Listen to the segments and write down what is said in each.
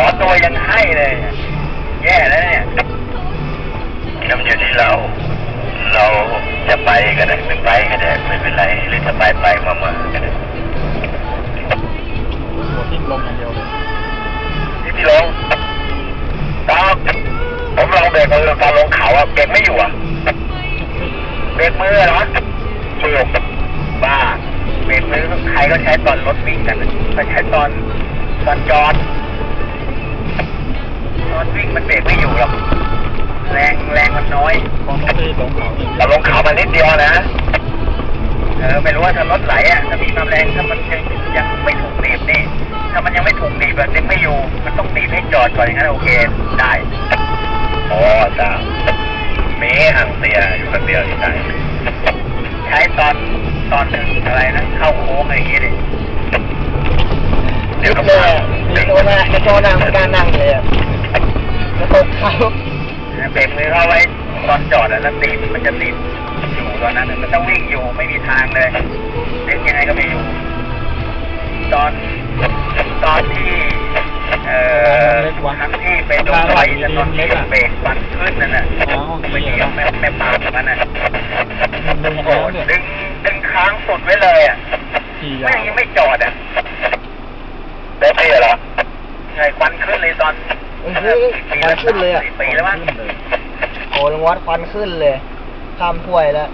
ขอตัวยังให้เลย แย่แล้วเนี่ยคำอยู่ที่เรา เราจะไปก็ได้ไม่ไปก็ได้ไม่เป็นไรหรือจะไปไปมามาก็ได้หัวทิ้งลงอย่างเดียวเลยพี่พี่ลงตามผมลองเบรกมือตอนลงเขาอะเบรกไม่อยู่อะเบรกมือเหรอถูกบ้าเบรกมือใครก็ใช้ตอนรถวิ่งกันอะก็ใช้ตอนตอนจอด มานิดเดียวนะ เออไม่รู้ว่าถ้ารถไหลอะถ้ามีความแรงถ้ามันยังยังไม่ถูกหนีบนี่ ถ้ามันยังไม่ถูกหนีบแบบดึงไม่อยู่ มันต้องหนีบให้จอดก่อนอย่างนั้นโอเค ได้อ๋อจ้ามีห่างเสียอยู่คนเดียวที่ไหนใช้ตอนตอนหนึ่งอะไรนะเข้าโค้งอะไรอย่างงี้ดิเดี๋ยวก็เลยมาอะมีโชว์หน้ามีโชว์หน้าไม่กล้านั่งเลยอะกระตกเขาเบรกมือเข้าไว้ตอนจอดอะแล้วตีบมันจะตีบอยู่ ตอนนั้นอะมันต้องวิ่งอยู่ไม่มีทางเลยเล่นยังไงก็ไม่อยู่ ตอนตอนที่เอ่อครั้งที่ไปโดนไฟแต่ตอนที่เบรกฟันขึ้นนั่นน่ะอ๋อไปเหยียบแม่แม่ปากมันน่ะดึงโอ้น้ำเนี่ยดึงดึงค้างสุดไว้เลยอะขี่ไม่ยาวยังไม่จอดอะได้เปเหรอใช่ควันขึ้นเลยตอนอื้อหือควันขึ้นเลยอะสี่ปีแล้วมั้งขึ้นเลยโอ้ลงวัดควันขึ้นเลยข้ามถ้วยแล้ว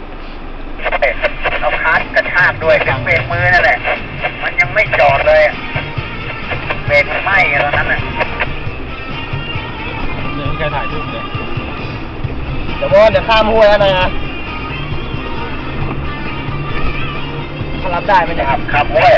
เอาคาร์ดกระชากด้วยดึงเบรกมือนั่นแหละ มันยังไม่จอดเลยอะเบรกมันไหม้อะตอนนั้นอะยังไม่ใครถ่ายรูปเลยเดี๋ยวบอลเดี๋ยวข้ามห้วยแล้วนะเขารับได้ไหมเนี่ยขับขับเว้ย